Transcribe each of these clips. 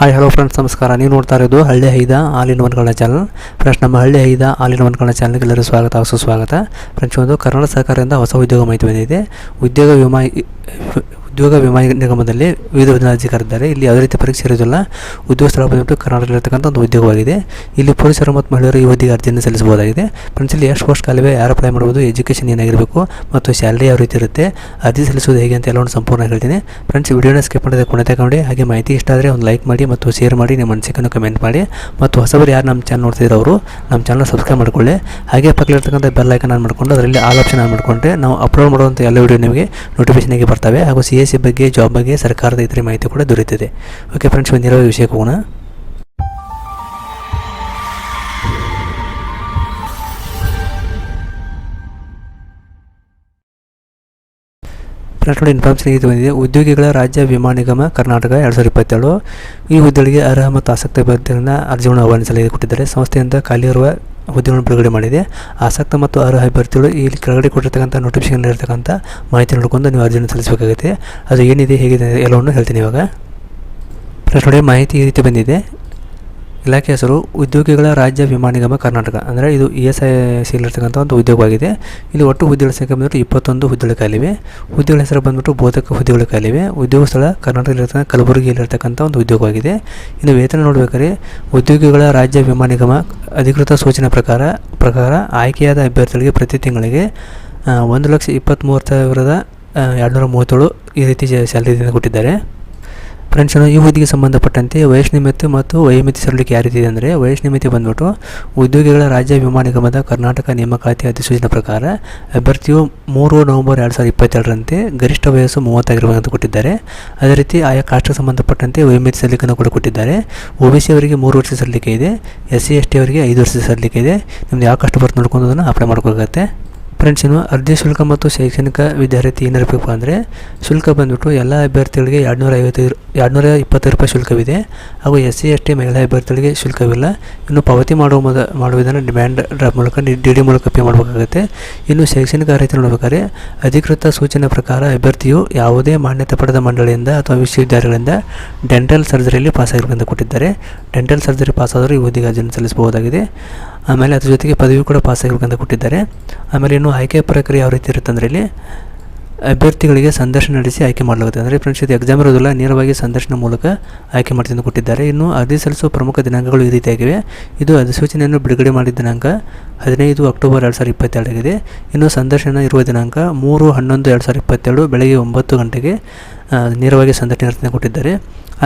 Hi hello friends ನಮಸ್ಕಾರ. ನೀವು ನೋಡ್ತಾ ಇರೋದು ಹಳ್ಳಿ ಹೈದ ಆಲಿನ ಒನ್ಗಳ ಚಾನಲ್ ಫ್ರೆಂಡ್ಸ್ ನಮ್ಮ ಹಳ್ಳಿ ಹೈದ ಆಲಿನ ಒನ್ಗಳ ಚಾನಲ್ಗೆ ಎಲ್ಲರೂ ಸ್ವಾಗತ ಸುಸ್ವಾಗತ ಫ್ರೆಂಡ್ಸ್ ಒಂದು ಕರ್ನಾಟಕ ಸರ್ಕಾರದಿಂದ ಹೊಸ ಉದ್ಯೋಗ ಮಾಹಿತಿ ಬಂದಿದೆ. ಉದ್ಯೋಗ ವಿಮಾ ಉದ್ಯೋಗ ವಿಮಾ ನಿಗಮದಲ್ಲಿ ವಿವಿಧ ಕರೆದಿದ್ದಾರೆ ಇಲ್ಲಿ ಯಾವುದೇ ರೀತಿ ಪರೀಕ್ಷೆ ಇರೋದಿಲ್ಲ ಉದ್ಯೋಗ ಸ್ಥಳ ಬಂದ್ಬಿಟ್ಟು ಕರ್ನಾಟಕದಲ್ಲಿರ್ತಕ್ಕಂಥ ಒಂದು ಉದ್ಯೋಗವಾಗಿದೆ. ಇಲ್ಲಿ ಪುರುಷರು ಮತ್ತು ಮಹಿಳೆಯರು ಹುದ್ದೆಗೆ ಅರ್ಜಿಯನ್ನು ಸಲ್ಲಿಸಬಹುದಾಗಿದೆ. ಫ್ರೆಂಡ್ಸ್, ಇಲ್ಲಿ ಎಷ್ಟು ಪೋಸ್ಟ್ ಕಾಲವೇ ಯಾರು ಅಪ್ಲೈ ಮಾಡ್ಬೋದು, ಎಜುಕೇಷನ್ ಏನಾಗಿರಬೇಕು ಮತ್ತು ಸ್ಯಾಲ್ರಿ ಯಾವ ರೀತಿ ಇರುತ್ತೆ, ಅರ್ಜಿ ಸಲ್ಲಿಸೋದು ಹೇಗೆ ಅಂತ ಎಲ್ಲವನ್ನು ಸಂಪೂರ್ಣ ಹೇಳ್ತೀನಿ. ಫ್ರೆಂಡ್ಸ್ ವಿಡಿಯೋನ ಸ್ಕಿಪ್ ಮಾಡಿದ ಕೊನೆ ತಗೊಂಡು ಹಾಗೆ ಮಾಹಿತಿ ಇಷ್ಟ ಆದರೆ ಒಂದು ಲೈಕ್ ಮಾಡಿ ಮತ್ತು ಶೇರ್ ಮಾಡಿ, ನಿಮ್ಮ ಅನಿಸಿಕೆಯನ್ನು ಕಮೆಂಟ್ ಮಾಡಿ ಮತ್ತು ಹೊಸಬರು ಯಾರು ನಮ್ಮ ಚಾನಲ್ ನೋಡ್ತಿದ್ರು ಅವರು ನಮ್ಮ ಚಾನಲ್ ಸಬ್ಸ್ಕ್ರೈಬ್ ಮಾಡ್ಕೊಳ್ಳಿ. ಹಾಗೆ ಪಕ್ಕದಲ್ಲಿರ್ತಕ್ಕಂಥ ಬೆಲ್ ಐಕನ್ ಆನ್ ಮಾಡಿಕೊಂಡು, ಅದರಲ್ಲಿ ಆಲ್ ಆಪ್ಷನ್ ಆನ್ ಮಾಡಿಕೊಂಡ್ರೆ ನಾವು ಅಪ್ಲೋಡ್ ಮಾಡುವಂಥ ಎಲ್ಲ ವಿಡಿಯೋ ನಿಮಗೆ ನೋಟಿಫಿಕೇಶನ್ ಆಗಿ ಬರ್ತವೆ. ಹಾಗೂ ಸಿ ಎಸ್ ಸಿ ಬಗ್ಗೆ, ಜಾಬ್ ಬಗ್ಗೆ ಸರ್ಕಾರದ ಇತರೆ ಮಾಹಿತಿ ಕೂಡ ದೊರೆಯುತ್ತದೆ. ಓಕೆ ಫ್ರೆಂಡ್ಸ್ ಬಂದಿರೋ ವಿಷಯಕ್ಕೆ ಹೋಗೋಣ. ನೋಡಿ ಇನ್ಫಾರ್ಮೇಷನ್ ಇದು ಬಂದಿದೆ. ಉದ್ಯೋಗಿಗಳ ರಾಜ್ಯ ವಿಮಾ ನಿಗಮ, ಕರ್ನಾಟಕ ಎರಡು ಸಾವಿರದ ಇಪ್ಪತ್ತೇಳು. ಈ ಹುದ್ದೆಗಳಿಗೆ ಅರ್ಹ ಮತ್ತು ಆಸಕ್ತಿ ಅಭ್ಯರ್ಥಿಗಳನ್ನು ಅರ್ಜಿಗಳನ್ನು ಆಹ್ವಾನಿಸಲು ಕೊಟ್ಟಿದ್ದಾರೆ. ಸಂಸ್ಥೆಯಿಂದ ಖಾಲಿ ಇರುವ ಹುದ್ದೆಗಳನ್ನು ಬಿಡುಗಡೆ ಮಾಡಿದೆ. ಆಸಕ್ತ ಮತ್ತು ಅರ್ಹ ಅಭ್ಯರ್ಥಿಗಳು ಇಲ್ಲಿ ಕೆಳಗಡೆ ಕೊಟ್ಟಿರ್ತಕ್ಕಂಥ ನೋಟಿಫಿಕೇಶನ್ ಇರತಕ್ಕಂಥ ಮಾಹಿತಿ ನೋಡ್ಕೊಂಡು ನೀವು ಅರ್ಜಿಯನ್ನು ಸಲ್ಲಿಸಬೇಕಾಗುತ್ತೆ. ಅದು ಏನಿದೆ, ಹೇಗಿದೆ ಎಲ್ಲವನ್ನು ಹೇಳ್ತೀನಿ ಇವಾಗ. ಪ್ರಶ್ನೆ ಮಾಹಿತಿ ಈ ರೀತಿ ಬಂದಿದೆ. ಇಲಾಖೆ ಹೆಸರು ಉದ್ಯೋಗಿಗಳ ರಾಜ್ಯ ವಿಮಾ ನಿಗಮ ಕರ್ನಾಟಕ. ಅಂದರೆ ಇದು ಇ ಎಸ್ ಐ ಸಿಲಿರ್ತಕ್ಕಂಥ ಒಂದು ಉದ್ಯೋಗವಾಗಿದೆ. ಇಲ್ಲಿ ಒಟ್ಟು ಹುದ್ದೆಗಳ ಸಂಖ್ಯೆ ಬಂದ್ಬಿಟ್ಟು ಇಪ್ಪತ್ತೊಂದು ಹುದ್ದೆಗಳ ಕಾಲಿವೆ ಹುದ್ದೆಗಳ ಹೆಸರು ಬಂದ್ಬಿಟ್ಟು ಬೋಧಕ ಹುದ್ದೆಗಳ ಕಾಲಿವೆ ಉದ್ಯೋಗ ಸ್ಥಳ ಕರ್ನಾಟಕದಲ್ಲಿರ್ತಕ್ಕಂಥ ಕಲಬುರಗಿಯಲ್ಲಿರ್ತಕ್ಕಂಥ ಒಂದು ಉದ್ಯೋಗವಾಗಿದೆ. ಇನ್ನು ವೇತನ ನೋಡಬೇಕಾದ್ರೆ ಉದ್ಯೋಗಿಗಳ ರಾಜ್ಯ ವಿಮಾ ನಿಗಮ ಅಧಿಕೃತ ಸೂಚನೆ ಪ್ರಕಾರ ಪ್ರಕಾರ ಆಯ್ಕೆಯಾದ ಅಭ್ಯರ್ಥಿಗಳಿಗೆ ಪ್ರತಿ ತಿಂಗಳಿಗೆ ಒಂದು ಲಕ್ಷ ಇಪ್ಪತ್ತ್ಮೂರು ಸಾವಿರದ ಎರಡುನೂರ ಮೂವತ್ತೇಳು ಈ ರೀತಿ ಸ್ಯಾಲರಿಯನ್ನು ಕೊಟ್ಟಿದ್ದಾರೆ. ಫ್ರೆಂಡ್ಸ್ ಈ ಹುದ್ದೆಗೆ ಸಂಬಂಧಪಟ್ಟಂತೆ ವಯಸ್ನಿಮಿತಿ ಮತ್ತು ವಯೋಮಿತಿ ಸರಳಿಕೆ ಯಾವ ರೀತಿ ಇದೆ ಅಂದರೆ ವಯಸ್ನಿಮಿತಿ ಬಂದ್ಬಿಟ್ಟು ಉದ್ಯೋಗಿಗಳ ರಾಜ್ಯ ವಿಮಾ ನಿಗಮದ ಕರ್ನಾಟಕ ನೇಮಕಾತಿ ಅಧಿಸೂಚನೆ ಪ್ರಕಾರ ಅಭ್ಯರ್ಥಿಯು ಮೂರು ನವೆಂಬರ್ ಎರಡು ಸಾವಿರದ ಇಪ್ಪತ್ತೆರಡರಂತೆ ಗರಿಷ್ಠ ವಯಸ್ಸು ಮೂವತ್ತಾಗಿರುವಂತೆ ಕೊಟ್ಟಿದ್ದಾರೆ. ಅದೇ ರೀತಿ ಆಯಾ ಕಾಸ್ಟ್ ಸಂಬಂಧಪಟ್ಟಂತೆ ವಯೋಮಿತಿ ಸಲ್ಲಿಕೆಯನ್ನು ಕೂಡ ಕೊಟ್ಟಿದ್ದಾರೆ. ಒ ಬಿ ಸಿ ಅವರಿಗೆ ಮೂರು ವರ್ಷ ಸಲ್ಲಿಕೆ ಇದೆ. ಎಸ್ ಸಿ ಎಸ್ ಟಿ ಅವರಿಗೆ ಐದು ವರ್ಷ ಸಲ್ಲಿಕೆ ಇದೆ. ನಿಮ್ದು ಯಾವ ಬರುತ್ತೆ ನೋಡ್ಕೊಂಡು ಅದನ್ನು ಅಪ್ಲೈ ಮಾಡ್ಕೋಬೇಕಾಗತ್ತೆ. ಫ್ರೆಂಡ್ಸ್ ಇನ್ನು ಅರ್ಜಿ ಶುಲ್ಕ ಮತ್ತು ಶೈಕ್ಷಣಿಕ ವಿದ್ಯಾರ್ಥಿ ಏನಿರಬೇಕು ಅಂದರೆ, ಶುಲ್ಕ ಬಂದ್ಬಿಟ್ಟು ಎಲ್ಲ ಅಭ್ಯರ್ಥಿಗಳಿಗೆ ಎರಡುನೂರ ಐವತ್ತೈದು ಎರಡುನೂರ ಇಪ್ಪತ್ತೈದು ರೂಪಾಯಿ ಶುಲ್ಕವಿದೆ. ಹಾಗೂ ಎಸ್ ಸಿ, ಎಸ್ ಟಿ ಮಹಿಳಾ ಅಭ್ಯರ್ಥಿಗಳಿಗೆ ಶುಲ್ಕವಿಲ್ಲ. ಇನ್ನು ಪಾವತಿ ಮಾಡುವ ಮೊದ, ಮಾಡುವ ವಿಧಾನ ಡಿಮ್ಯಾಂಡ್ ಡ್ರಾಪ್ ಮೂಲಕ ಡಿ ಡಿ ಮೂಲಕ ಪೇ ಮಾಡಬೇಕಾಗುತ್ತೆ. ಇನ್ನು ಶೈಕ್ಷಣಿಕ ಅರ್ಹತೆ ನೋಡಬೇಕಾದ್ರೆ ಅಧಿಕೃತ ಸೂಚನೆ ಪ್ರಕಾರ ಅಭ್ಯರ್ಥಿಯು ಯಾವುದೇ ಮಾನ್ಯತೆ ಪಡೆದ ಮಂಡಳಿಯಿಂದ ಅಥವಾ ವಿಶ್ವವಿದ್ಯಾಲಯಗಳಿಂದ ಡೆಂಟಲ್ ಸರ್ಜರಿಯಲ್ಲಿ ಪಾಸಾಗಿರಬೇಕೆಂದು ಕೊಟ್ಟಿದ್ದಾರೆ. ಡೆಂಟಲ್ ಸರ್ಜರಿ ಪಾಸ್ ಆದರೂ ಈ ಹುದ್ದೆಗೆ ಅರ್ಜಿಯನ್ನು ಸಲ್ಲಿಸಬಹುದಾಗಿದೆ. ಆಮೇಲೆ ಅದ್ರ ಜೊತೆಗೆ ಪದವಿ ಕೂಡ ಪಾಸ್ ಆಗಬೇಕಂತ ಕೊಟ್ಟಿದ್ದಾರೆ. ಆಮೇಲೆ ಇನ್ನು ಆಯ್ಕೆ ಪ್ರಕ್ರಿಯೆ ಯಾವ ರೀತಿ ಇರುತ್ತೆ ಅಂದರೆ ಇಲ್ಲಿ ಅಭ್ಯರ್ಥಿಗಳಿಗೆ ಸಂದರ್ಶನ ನಡೆಸಿ ಆಯ್ಕೆ ಮಾಡಲಾಗುತ್ತೆ. ಅಂದರೆ ಫ್ರೆಂಡ್ಸ್ ಇದು ಎಕ್ಸಾಮ್ ಇರೋದಿಲ್ಲ, ನೇರವಾಗಿ ಸಂದರ್ಶನ ಮೂಲಕ ಆಯ್ಕೆ ಮಾಡ್ತೀನಿ ಕೊಟ್ಟಿದ್ದಾರೆ. ಇನ್ನು ಅರ್ಜಿ ಸಲ್ಲಿಸುವ ಪ್ರಮುಖ ದಿನಾಂಕಗಳು ಈ ರೀತಿಯಾಗಿವೆ ಇದು ಅಧಿಸೂಚನೆಯನ್ನು ಬಿಡುಗಡೆ ಮಾಡಿದ ದಿನಾಂಕ ಹದಿನೈದು ಅಕ್ಟೋಬರ್ ಎರಡು ಸಾವಿರದ ಇಪ್ಪತ್ತೆರಡಾಗಿದೆ ಇನ್ನು ಸಂದರ್ಶನ ಇರುವ ದಿನಾಂಕ ಮೂರು ಹನ್ನೊಂದು ಎರಡು ಸಾವಿರದ ಇಪ್ಪತ್ತೆರಡು ಬೆಳಗ್ಗೆ ಒಂಬತ್ತು ಗಂಟೆಗೆ ನೇರವಾಗಿ ಸಂದರ್ಶನ ಕೊಟ್ಟಿದ್ದಾರೆ.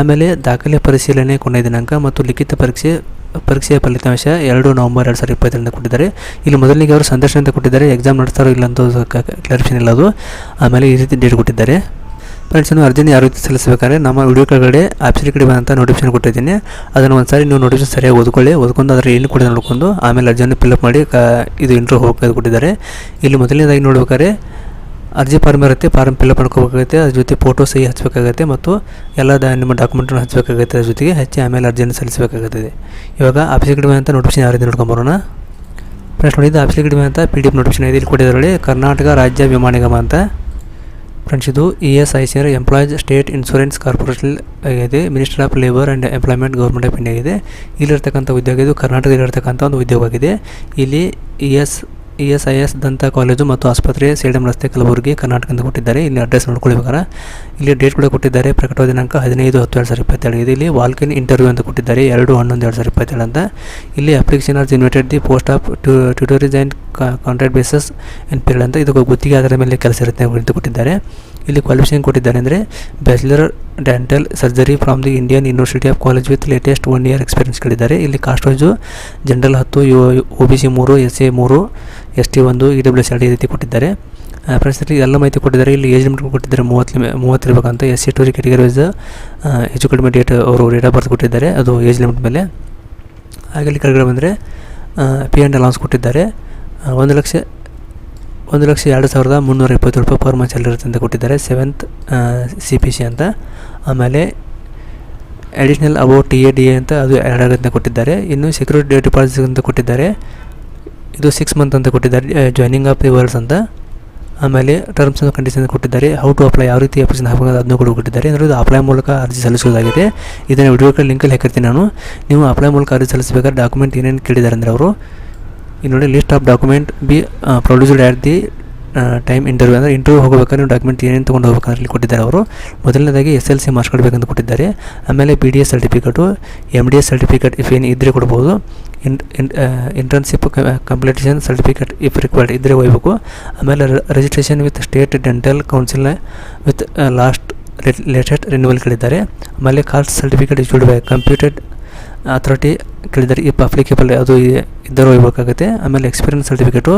ಆಮೇಲೆ ದಾಖಲೆ ಪರಿಶೀಲನೆ ಕೊನೆಯ ದಿನಾಂಕ ಮತ್ತು ಲಿಖಿತ ಪರೀಕ್ಷೆ ಪರೀಕ್ಷೆಯ ಫಲಿತಾಂಶ ಎರಡು ನವಂಬರ್ ಎರಡು ಸಾವಿರದ ಇಪ್ಪತ್ತರಿಂದ ಕೊಟ್ಟಿದ್ದಾರೆ. ಇಲ್ಲಿ ಮೊದಲಿಗೆ ಅವರು ಸಂದರ್ಶನ ಅಂತ ಕೊಟ್ಟಿದ್ದಾರೆ ಎಕ್ಸಾಮ್ ನಡೆಸ್ತಾರೋ ಇಲ್ಲ ಅಂತ ಕ್ಲಾರಿಫಿಕೇಷನ್ ಇಲ್ಲ ಅದು. ಆಮೇಲೆ ಈ ರೀತಿ ಡೇಟ್ ಕೊಟ್ಟಿದ್ದಾರೆ. ಫ್ರೆಂಡ್ಸ್ ಇನ್ನು ಅರ್ಜಿನ ಯಾವ ರೀತಿ ಸಲ್ಲಿಸಬೇಕಾದ್ರೆ ನಮ್ಮ ವಿಡಿಯೋ ಕೆಳಗಡೆ ಆಪ್ಷನ್ ಕಡೆ ಬಂದಂಥ ನೋಟಿಫಿಕೇಶನ್ ಕೊಟ್ಟಿದ್ದೀನಿ. ಅದನ್ನು ಒಂದು ಸಾರಿ ನೀವು ನೋಟಿಫಿಕೇಶನ್ ಸರಿಯಾಗಿ ಓದ್ಕೊಳ್ಳಿ. ಓದ್ಕೊಂಡು ಅದರ ಏನು ಕೂಡ ನೋಡ್ಕೊಂಡು, ಆಮೇಲೆ ಅರ್ಜಿಯನ್ನು ಫಿಲ್ಅಪ್ ಮಾಡಿ ಕ, ಇದು ಇಂಟ್ರೋ ಹೋಗಿ ಕೊಟ್ಟಿದ್ದಾರೆ. ಇಲ್ಲಿ ಮೊದಲನೇದಾಗಿ ನೋಡ್ಬೇಕಾದ್ರೆ ಅರ್ಜಿ ಫಾರ್ಮ್ ಇರುತ್ತೆ ಫಾರ್ಮ್ ಫಿಲ್ಅಪ್ ಮಾಡ್ಕೋಬೇಕಾಗುತ್ತೆ, ಅದ್ರ ಜೊತೆ ಫೋಟೋ ಸಹಿ ಹಚ್ಚಬೇಕಾಗುತ್ತೆ ಮತ್ತು ಎಲ್ಲ ನಿಮ್ಮ ಡಾಕ್ಯುಮೆಂಟನ್ನು ಹಚ್ಚಬೇಕಾಗುತ್ತೆ ಅದ್ರ ಜೊತೆಗೆ ಹಚ್ಚಿ ಆಮೇಲೆ ಅರ್ಜಿಯನ್ನು ಸಲ್ಲಿಸಬೇಕಾಗುತ್ತದೆ. ಇವಾಗ ಆಫೀಸ್ ಕಡಿಮೆ ಅಂತ ನೋಟಿಫಿಕೇಶನ್ ಯಾರಿಂದ ನೋಡ್ಕೊಂಬರೋಣ ಫ್ರೆಂಡ್ಸ್ ನೋಡಿದ್ದು ಆಫೀಸ್ ಕಡಿಮೆ ಅಂತ ಪಿ ಡಿ ಎಫ್ ನೋಟಿಫಿಕೇಶನ್ ಇದೆ, ಇಲ್ಲಿ ಕೊಟ್ಟಿದ್ದಾರೆ ಕರ್ನಾಟಕ ರಾಜ್ಯ ವಿಮಾ ನಿಗಮ ಅಂತ. ಫ್ರೆಂಡ್ಸ್ ಇದು E S I C or employees state insurance corporation ಆಗಿದೆ. Minister of labour and employment government of India ಆಗಿದೆ. ಇಲ್ಲಿರ್ತಕ್ಕಂಥ ಉದ್ಯೋಗ ಇದು ಕರ್ನಾಟಕದಲ್ಲಿರ್ತಕ್ಕಂಥ ಒಂದು ಉದ್ಯೋಗವಾಗಿದೆ. ಇಲ್ಲಿ E S E S I S ದಂತ ಕಾಲೇಜು ಮತ್ತು ಆಸ್ಪತ್ರೆ ಸೇಡಂ ರಸ್ತೆ ಕಲಬುರಗಿ ಕರ್ನಾಟಕ ಅಂತ ಕೊಟ್ಟಿದ್ದಾರೆ. ಇಲ್ಲಿ ಅಡ್ರೆಸ್ ನೋಡ್ಕೊಳ್ಬೇಕಾರೆ ಇಲ್ಲಿ ಡೇಟ್ ಕೂಡ ಕೊಟ್ಟಿದ್ದಾರೆ. ಪ್ರಕಟವಾದ ದಿನಾಂಕ ಹದಿನೈದು ಹತ್ತು ಎರಡು ಸಾವಿರ ಇಪ್ಪತ್ತೇಳು. ಇದೆ ಇಲ್ಲಿ ವಾಲ್ಕಿನ್ ಇಂಟರ್ವ್ಯೂ ಅಂತ ಕೊಟ್ಟಿದ್ದಾರೆ. ಎರಡು ಹನ್ನೊಂದು ಎರಡು ಸಾವಿರದ ಇಪ್ಪತ್ತೇಳು ಅಂತ. ಇಲ್ಲಿ application are invited the post of tutors and contract basis and period ಅಂತ. ಇದು ಗುತ್ತಿಗೆ ಆಧಾರದ ಮೇಲೆ ಕೆಲಸ ಇರುತ್ತೆ ಅಂತ ಕೊಟ್ಟಿದ್ದಾರೆ. ಇಲ್ಲಿ ಕ್ವಾಲಿಫಿಕೇಷನ್ ಕೊಟ್ಟಿದ್ದಾರೆ ಅಂದರೆ bachelor dental surgery from the Indian university of college with latest one year experience ಕೇಳಿದ್ದಾರೆ ಇಲ್ಲಿ ಕಾಸ್ಟ್ ವೈಸು ಜನರಲ್ ಹತ್ತು ಯು ಒ ಬಿ ಸಿ ಮೂರು ಎಸ್ ಎ ಮೂರು ಎಸ್ ಟಿ ಒಂದು ಇ ಡಬ್ಲ್ಯೂ ಎಸ್ ಎರಡು ಈ ರೀತಿ ಕೊಟ್ಟಿದ್ದಾರೆ. ಫ್ರೆಂಡ್ಸ್ ಎಲ್ಲ ಮಾಹಿತಿ ಕೊಟ್ಟಿದ್ದಾರೆ. ಇಲ್ಲಿ ಏಜ್ ಲಿಮಿಟ್ ಕೊಟ್ಟಿದ್ದಾರೆ ಮೂವತ್ತು ಮೂವತ್ತು ಇರಬೇಕಂತ. S C two category wise ಹೆಚ್ಚು ಕಡಿಮೆ ಡೇಟ್ ಅವರು ಡೇಟ್ ಆಫ್ ಬರ್ತ್ ಕೊಟ್ಟಿದ್ದಾರೆ. ಅದು ಏಜ್ ಲಿಮಿಟ್ ಮೇಲೆ. ಹಾಗೆ ಇಲ್ಲಿ ಕೆಳಗಡೆ ಬಂದರೆ ಪಿ ಆ್ಯಂಡ್ ಅಲೌನ್ಸ್ ಕೊಟ್ಟಿದ್ದಾರೆ. ಒಂದು ಲಕ್ಷ ಒಂದು ಲಕ್ಷ ಎರಡು ಸಾವಿರದ ಮುನ್ನೂರ ಇಪ್ಪತ್ತು ರೂಪಾಯಿ ಪರ್ ಮಂತ್ ಇರುತ್ತೆ ಅಂತ ಕೊಟ್ಟಿದ್ದಾರೆ. ಸೆವೆಂತ್ ಸಿ ಪಿ ಸಿ ಅಂತ. ಆಮೇಲೆ additional about T A D A ಅಂತ ಅದು ಎರಡು ಅಂತ ಕೊಟ್ಟಿದ್ದಾರೆ. ಇನ್ನು ಸೆಕ್ಯೂರಿಟಿ ಡಿಪಾಸಿಟ್ ಅಂತ ಕೊಟ್ಟಿದ್ದಾರೆ. ಇದು ಸಿಕ್ಸ್ ಮಂತ್ ಅಂತ ಕೊಟ್ಟಿದ್ದಾರೆ. ಜಾಯ್ನಿಂಗ್ ಆಫ್ ದಿ ಅಂತ. ಆಮೇಲೆ ಟರ್ಮ್ಸ್ ಆ್ಯಂಡ್ ಕಂಡೀಷನ್ ಕೊಟ್ಟಿದ್ದಾರೆ. ಹೌ ಟು ಅಪ್ಲೈ ಯಾವ ರೀತಿ ಅಪ್ಲಿಕೇಶನ್ ಹಾಕಬೇಕು ಅದನ್ನು ಕೂಡ ಕೊಟ್ಟಿದ್ದಾರೆ. ಅಂದರೆ ಇದು ಅಪ್ಲೈ ಮೂಲಕ ಅರ್ಜಿ ಸಲ್ಲಿಸೋದಾಗಿದೆ ಇದನ್ನು ವಿಡಿಯೋ ಲಿಂಕಲ್ಲಿ ಹಾಕಿರ್ತೀನಿ ನಾನು. ನೀವು ಅಪ್ಲೈ ಮೂಲಕ ಅರ್ಜಿ ಸಲ್ಲಿಸಬೇಕಾದ್ರೆ ಡಾಕ್ಯುಮೆಂಟ್ ಏನೇನು ಕೇಳಿದ್ದಾರೆ ಅಂದರೆ ಅವರು ಇಲ್ಲಿ ನೋಡಿ list of document be produced at the time interview ಅಂದರೆ ಇಂಟರ್ವ್ಯೂ ಹೋಗಬೇಕಾದ್ರೆ ನೀವು ಡಾಕ್ಯುಮೆಂಟ್ ಏನೇನು ತೊಗೊಂಡು ಹೋಗ್ಬೇಕಂದ್ರೆ ಇಲ್ಲಿ ಕೊಟ್ಟಿದ್ದಾರೆ ಅವರು. ಮೊದಲನೇದಾಗಿ ಎಸ್ ಎಲ್ ಸಿ ಮಾರ್ಕ್ಸ್ ಕೊಡಬೇಕಂತ ಕೊಟ್ಟಿದ್ದಾರೆ. ಆಮೇಲೆ P D S certificate M D S certificate if ಏನು ಇದ್ದರೆ ಕೊಡ್ಬೋದು. Internship completion certificate if required ಇದ್ದರೆ ಒಯ್ಬೇಕು ಆಮೇಲೆ registration with state dental council with last latest renewal ಕೇಳಿದ್ದಾರೆ. ಆಮೇಲೆ caste certificate issued by computed authority ಕೇಳಿದರೆ ಈ ಅಪ್ಲಿಕೇಬಲ್ ಅದು ಇದ್ದರೂ ಹೋಗ್ಬೇಕಾಗುತ್ತೆ. ಆಮೇಲೆ experience certificate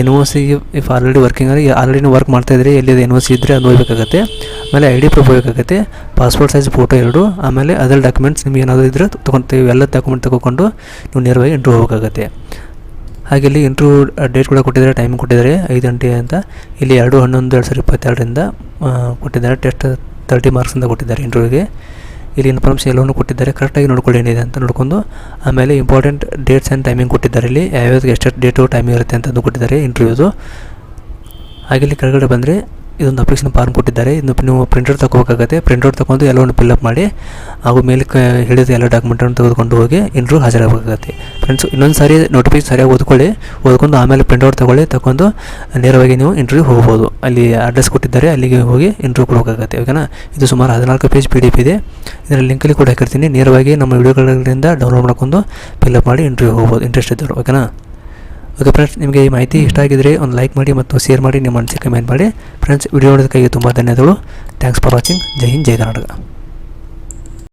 N O C if already working ಅಂದರೆ ಆಲ್ರೆಡಿ ವರ್ಕ್ ಮಾಡ್ತಾ ಇದ್ದರೆ, ಎಲ್ಲಿದೆ ಎನ್ ಒ ಸಿ ಇದ್ದರೆ ಅದು ಹೋಗ್ಬೇಕಾಗುತ್ತೆ. ಆಮೇಲೆ ಐ ಡಿ ಪ್ರೂಫ್ ಹೋಗ್ಬೇಕಾಗುತ್ತೆ ಪಾಸ್ಪೋರ್ಟ್ ಸೈಜ್ ಫೋಟೋ ಎರಡು, ಆಮೇಲೆ ಅದರ ಡಾಕ್ಯುಮೆಂಟ್ಸ್ ನಿಮ್ಗೆ ಏನಾದರೂ ಇದ್ದರೆ ತೊಗೊತೀವಿ ಎಲ್ಲ ಡಾಕ್ಯುಮೆಂಟ್ ತಗೊಂಡು ನೀವು ನೇರವಾಗಿ ಇಂಟ್ರ್ಯೂ ಹೋಗಬೇಕಾಗುತ್ತೆ. ಹಾಗೆ ಇಲ್ಲಿ ಇಂಟ್ರ್ಯೂ ಡೇಟ್ ಕೂಡ ಕೊಟ್ಟಿದ್ದಾರೆ ಟೈಮ್ ಕೊಟ್ಟಿದ್ದಾರೆ, ಐದು ಗಂಟೆ ಅಂತ. ಇಲ್ಲಿ ಎರಡು ಹನ್ನೊಂದು, ಎರಡು ಸಾವಿರದ ಇಪ್ಪತ್ತೆರಡರಿಂದ ಕೊಟ್ಟಿದ್ದಾರೆ ಟೆಸ್ಟ್ ತರ್ಟಿ ಮಾರ್ಕ್ಸಿಂದ ಕೊಟ್ಟಿದ್ದಾರೆ ಇಂಟ್ರ್ಯೂಗೆ ಇಲ್ಲಿ ಇನ್ಫಾರ್ಮೇಷನ್ ಎಲ್ಲವನ್ನು ಕೊಟ್ಟಿದ್ದಾರೆ. ಕರೆಕ್ಟಾಗಿ ನೋಡ್ಕೊಳ್ಳಿ ಏನಿದೆ ಅಂತ ನೋಡ್ಕೊಂಡು. ಆಮೇಲೆ ಇಂಪಾರ್ಟೆಂಟ್ ಡೇಟ್ಸ್ ಆ್ಯಂಡ್ ಟೈಮಿಂಗ್ ಕೊಟ್ಟಿದ್ದಾರೆ ಇಲ್ಲಿ. ಯಾವ್ಯಾವ್ದು ಎಷ್ಟು ಡೇಟು ಟೈಮಿಂಗ್ ಇರುತ್ತೆ ಅಂತ ಕೊಟ್ಟಿದ್ದಾರೆ ಇಂಟರ್ವ್ಯೂದು ಹಾಗೆ ಇಲ್ಲಿ ಕೆಳಗಡೆ ಬಂದರೆ ಇದೊಂದು ಅಪ್ಲಿಕೇಶನ್ ಫಾರ್ಮ್ ಕೊಟ್ಟಿದ್ದಾರೆ. ಇನ್ನು ನೀವು ಪ್ರಿಂಟರ್ ತಗೋಬೇಕಾಗುತ್ತೆ. ಪ್ರಿಂಟೌಟ್ ತಗೊಂಡು ಎಲ್ಲವನ್ನು ಫಿಲ್ಅಪ್ ಮಾಡಿ, ಹಾಗೂ ಮೇಲೆ ಹಿಡಿದ ಎಲ್ಲ ಡಾಕ್ಯುಮೆಂಟನ್ನು ತೆಗೆದುಕೊಂಡು ಹೋಗಿ ಇಂಟ್ರೂ ಹಾಜರಾಗಬೇಕಾಗುತ್ತೆ. ಫ್ರೆಂಡ್ಸ್ ಇನ್ನೊಂದು ಸಾರಿ ನೋಟಿಫಿಕೇಶನ್ ಸರಿಯಾಗಿ ಓದ್ಕೊಳ್ಳಿ. ಓದ್ಕೊಂಡು ಆಮೇಲೆ ಪ್ರಿಂಟೌಟ್ ತಗೊಳ್ಳಿ. ತಗೊಂಡು ನೇರವಾಗಿ ನೀವು ಇಂಟರ್ವ್ಯೂ ಹೋಗ್ಬೋದು. ಅಲ್ಲಿ ಅಡ್ರೆಸ್ ಕೊಟ್ಟಿದ್ದಾರೆ. ಅಲ್ಲಿಗೆ ಹೋಗಿ ಇಂಟರ್ವ್ಯೂ ಕೊಡಬೇಕಾಗುತ್ತೆ. ಓಕೆನಾ ಇದು ಸುಮಾರು ಹದಿನಾಲ್ಕು ಪೇಜ್ ಪಿ ಡಿ ಎಫ್ ಇದೆ. ಇದರ ಲಿಂಕಲ್ಲಿ ಕೂಡ ಹಾಕಿರ್ತೀನಿ. ನೇರವಾಗಿ ನಮ್ಮ ವಿಡಿಯೋಗಳಿಂದ ಡೌನ್ಲೋಡ್ ಮಾಡ್ಕೊಂಡು ಫಿಲ್ಅಪ್ ಮಾಡಿ ಇಂಟರ್ವ್ಯೂ ಹೋಗ್ಬೋದು. ಇಂಟ್ರೆಸ್ಟ್ ಇದ್ದರು ಓಕೆನಾ ಓಕೆ ಫ್ರೆಂಡ್ಸ್ ನಿಮಗೆ ಈ ಮಾಹಿತಿ ಇಷ್ಟ ಆಗಿದ್ರೆ ಒಂದು ಲೈಕ್ ಮಾಡಿ ಮತ್ತು ಶೇರ್ ಮಾಡಿ, ನಿಮ್ಮ ಅನಿಸಿಕೆ ಕಮೆಂಟ್ ಮಾಡಿ. ಫ್ರೆಂಡ್ಸ್ ವಿಡಿಯೋ ನೋಡೋದಕ್ಕಾಗಿ ತುಂಬ ಧನ್ಯವಾದಗಳು. ಥ್ಯಾಂಕ್ಸ್ ಫಾರ್ ವಾಚಿಂಗ್ ಜೈ ಹಿಂದ್, ಜೈ ಕರ್ನಾಟಕ.